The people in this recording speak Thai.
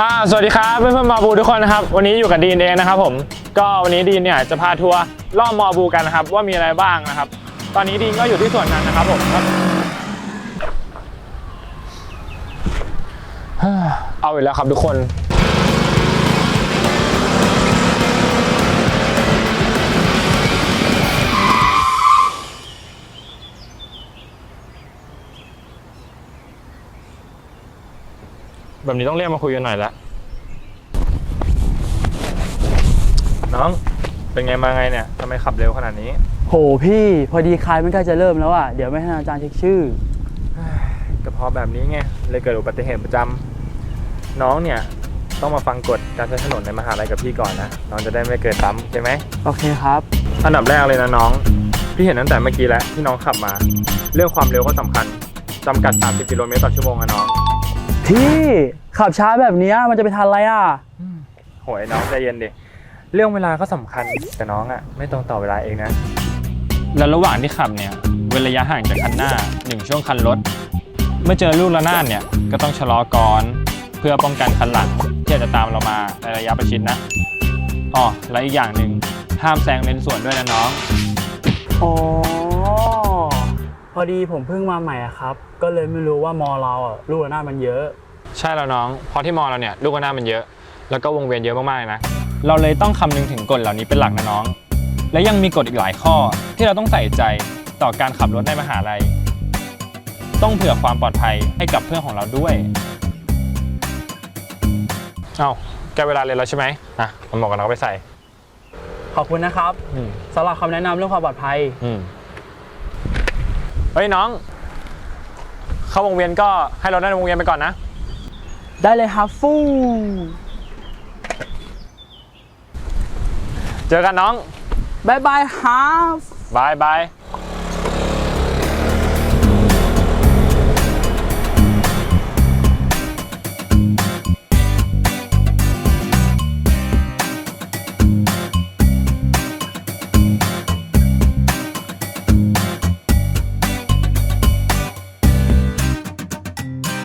อ่าสวัสดีครับเพื่อนๆมอบูทุกคนนะครับ วันนี้อยู่กับดีนเองนะครับผมก็วันนี้ดีนเนี่ยจะพาทัวร์ล่อบมอบูกันนะครับ ว่ามีอะไรบ้างนะครับ ตอนนี้ดีนก็อยู่ที่ส่วนนั้นนะครับผมเอาอีกแล้วครับทุกคน แบบนี้ต้องเรียกมาคุยกันหน่อยละน้องเป็นไงมาไงเนี่ยทำไมขับเร็วขนาดนี้ โหพี่พอดีคลายมันใกล้จะเริ่มแล้วอะเดี๋ยวไม่ให้อาจารย์เช็คชื่อ ก็เพราะแบบนี้ไงเลยเกิดอุบัติเหตุประจำน้องเนี่ยต้องมาฟังกฎการใช้ถนนในมหาลัยกับพี่ก่อนนะน้องจะได้ไม่เกิดซ้ำใช่ไหมโอเคครับ อันดับแรกเลยนะน้อง พี่เห็นตั้งแต่เมื่อกี้แล้วที่น้องขับมา เรื่องความเร็วก็สำคัญจำกัด 30 กิโลเมตรต่อชั่วโมงอะน้อง พี่ขับช้าแบบเนี้ยมันจะไปทันอะไรอะโหยน้องใจเย็นดิ เรื่องเวลาก็สำคัญแต่น้องอะไม่ตรงต่อเวลาเองนะ แล้วระหว่างที่ขับเนี่ย เว้นระยะห่างจากคันหน้าหนึ่งช่วงคันรถ เมื่อเจอลูกระนาดเนี่ย ก็ต้องชะลอก่อน เพื่อป้องกันคันหลังที่อาจจะตามเรามาในระยะประชิดนะอ๋อและอีกอย่างหนึ่งห้ามแซงเลนสวนด้วยนะน้อง อ๋อ พอดีผมเพิ่งมาใหม่อะครับ ก็เลยไม่รู้ว่ามอเราอะลูกระนาดมันเยอะ ใช่แล้วน้องเพราะที่มอเราเนี่ยลูกระนาดมันเยอะ แล้วก็วงเวียนเยอะมากๆเลยนะ เราเลยต้องคำนึงถึงกฎเหล่านี้เป็นหลักนะน้อง และยังมีกฎอีกหลายข้อที่เราต้องใส่ใจต่อการขับรถในมหาลัย ต้องเผื่อความปลอดภัยให้กับเพื่อนของเราด้วย เอาแกเวลาเรียนแล้วใช่ไหมอะเอาหมวกกันน็อกไปใส่ขอบคุณนะครับอืมสำหรับคำแนะนำเรื่องความปลอดภัย อืม เฮ้ยน้อง เข้าวงเวียนก็ให้เราได้ในวงเวียนไปก่อนนะ ได้เลยครับฟู่เจอกันน้องบายบายครับบายบาย